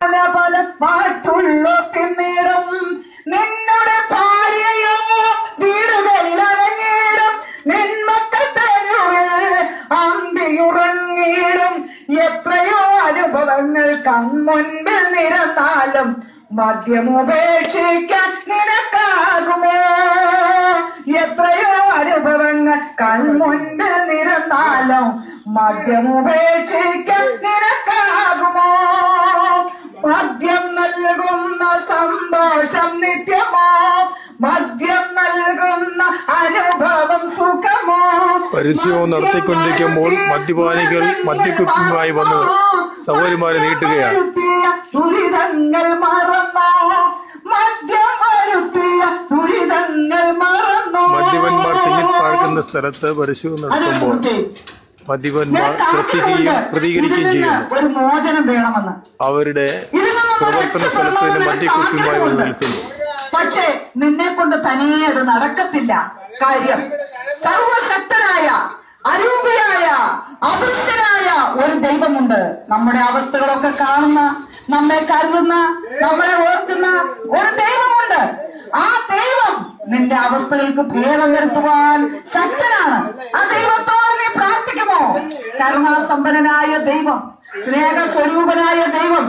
പല പല പാട്ടുള്ള തിന്നിടും നിന്നുടെ ഭാര്യയോ വീടുകളിൽ അരങ്ങിടും നിന്മക്കൾ തെരുവിൽ അന്തിയുറങ്ങിടും എത്രയോ അനുഭവങ്ങൾ കൺമുൻപിൽ നിരന്നാലും മദ്യമുപേക്ഷിക്കാൻ നിനക്കാകുമോ? എത്രയോ അനുഭവങ്ങൾ കൺമുൻപിൽ നിരന്നാലും മദ്യമുപേക്ഷിക്കാൻ നിനക്ക് നൽകുന്ന സന്തോഷം നിത്യമോ? മദ്യം നൽകുന്ന അനുഭവം സുഖമോ? പരസ്യവും നടത്തിക്കൊണ്ടിരിക്കുമ്പോൾ മദ്യപാനികൾ മദ്യക്കുപ്പിയുമായി വന്ന് സൗകര്യമാരെ നീട്ടുകയാണ്. ദുരിതങ്ങൾ മറന്നോ? മദ്യം വരുത്തിയ ദുരിതങ്ങൾ മറന്നോ? മദ്യപന്മാർ തിങ്ങിപ്പാർക്കുന്ന സ്ഥലത്ത് പരിശോധന നടത്തുമ്പോൾ മദ്യപന്മാർ ശ്രദ്ധിക്കുകയും പ്രതികരിക്കുകയും ചെയ്യുന്നു. അവരുടെ പ്രവർത്തന സ്ഥലത്തിന് മദ്യക്കുപ്പിയുമായി വന്ന് നിൽക്കുന്നു. പക്ഷേ നിന്നെ കൊണ്ട് തനിയെ അത് നടക്കത്തില്ല. കാര്യം സർവശക്തനായ അരൂപിയായ അദൃശ്യനായ ഒരു ദൈവമുണ്ട്. നമ്മുടെ അവസ്ഥകളൊക്കെ കാണുന്ന നമ്മെ കരുതുന്ന നമ്മളെ ഓർക്കുന്ന ഒരു ദൈവമുണ്ട്. ആ ദൈവം നിന്റെ അവസ്ഥകൾക്ക് ഭേദം വരുത്തുവാൻ ശക്തനാണ്. ആ ദൈവത്തോട് നീ പ്രാർത്ഥിക്കുമോ? കരുണാസമ്പന്നനായ ദൈവം സ്നേഹസ്വരൂപനായ ദൈവം